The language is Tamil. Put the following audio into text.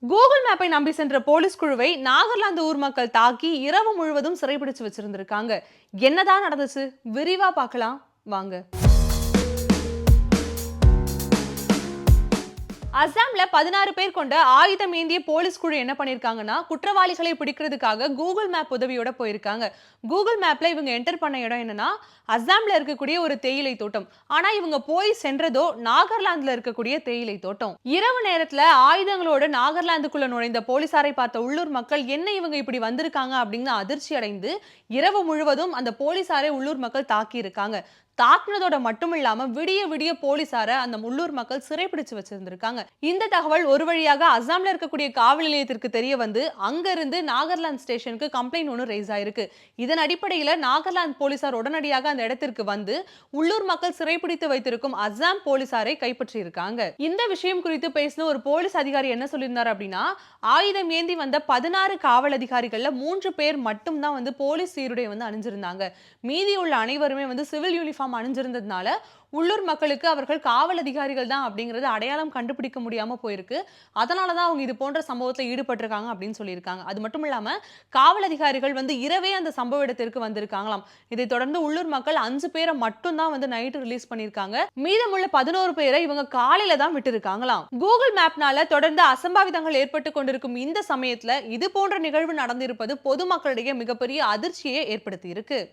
கூகுள் மேப்பை நம்பி சென்ற போலீஸ் குழுவை நாகாலாந்து ஊர் மக்கள் தாக்கி இரவு முழுவதும் சிறைபிடிச்சு வச்சிருந்திருக்காங்க. என்னதான் நடந்துச்சு? விரிவா பார்க்கலாம். வாங்க. அசாம்ல பதினாறு பேர் கொண்ட ஆயுதம் ஏந்திய போலீஸ் குழு என்ன பண்ணிருக்காங்கன்னா குற்றவாளிகளை பிடிக்கிறதுக்காக கூகுள் மேப் உதவியோட போயிருக்காங்க. கூகுள் மேப்ல இவங்க என்டர் பண்ண இடம் என்னன்னா அசாம்ல இருக்கக்கூடிய ஒரு தேயிலை தோட்டம். ஆனா இவங்க போய் சென்றதோ நாகாலாந்துல இருக்கக்கூடிய தேயிலை தோட்டம். இரவு நேரத்துல ஆயுதங்களோட நாகாலாந்துக்குள்ள நுழைந்த போலீசாரை பார்த்த உள்ளூர் மக்கள் என்ன இவங்க இப்படி வந்திருக்காங்க? அப்படின்னு அதிர்ச்சி அடைந்து இரவு முழுவதும் அந்த போலீசாரை உள்ளூர் மக்கள் தாக்கி இருக்காங்க தாக்குனதோட மட்டும் இல்லாம விடிய விடிய போலீசார அந்த உள்ளூர் மக்கள் சிறைப்பிடிச்சு வச்சிருந்திருக்காங்க. இந்த தகவல் ஒரு வழியாக அசாம்ல இருக்கக்கூடிய காவல் நிலையத்திற்கு தெரிய வந்து அங்கிருந்து நாகர்லாந்து ஸ்டேஷனுக்கு கம்ப்ளைண்ட் ஒன்று ரைஸ் ஆயிருக்கு. இதன் அடிப்படையில் நாகர்லாந்து போலீசார் உடனடியாக அந்த இடத்திற்கு வந்து உள்ளூர் மக்கள் சிறைப்பிடித்து வைத்திருக்கும் அசாம் போலீசாரை கைப்பற்றி இருக்காங்க இந்த விஷயம் குறித்து பேசின ஒரு போலீஸ் அதிகாரி என்ன சொல்லியிருந்தார் அப்படின்னா ஆயுதம் ஏந்தி வந்த பதினாறு காவல் அதிகாரிகள்ல மூன்று பேர் மட்டும்தான் வந்து போலீஸ் சீருடை வந்து அணிஞ்சிருந்தாங்க. மீதி உள்ள அனைவருமே வந்து சிவில் யூனிஃபார்ம் அணிஞ்சிருந்ததுனால உள்ளூர் மக்களுக்கு அவர்கள் காவல் அதிகாரிகள் தான் அப்படிங்கறது அடையாளம் கண்டுபிடிக்க முடியாம போயிருக்கு. அதனால தான் அவங்க இது போன்ற சம்பவத்தில் ஈடுபட்டிருக்காங்க அப்படின்னு சொல்லியிருக்காங்க. அது மட்டும் இல்லாம காவல் அதிகாரிகள் வந்து இரவே அந்த சம்பவ இடத்திற்கு வந்திருக்காங்களாம். இதை தொடர்ந்து உள்ளூர் மக்கள் அஞ்சு பேரை மட்டும்தான் வந்து நைட்டு ரிலீஸ் பண்ணியிருக்காங்க. மீதமுள்ள பதினோரு பேரை இவங்க காலையில தான் விட்டுருக்காங்களாம். கூகுள் மேப்னால தொடர்ந்து அசம்பாவிதங்கள் ஏற்பட்டு கொண்டிருக்கும் இந்த சமயத்துல இது போன்ற நிகழ்வு நடந்திருப்பது பொதுமக்களிடையே மிகப்பெரிய அதிர்ச்சியை ஏற்படுத்தி இருக்கு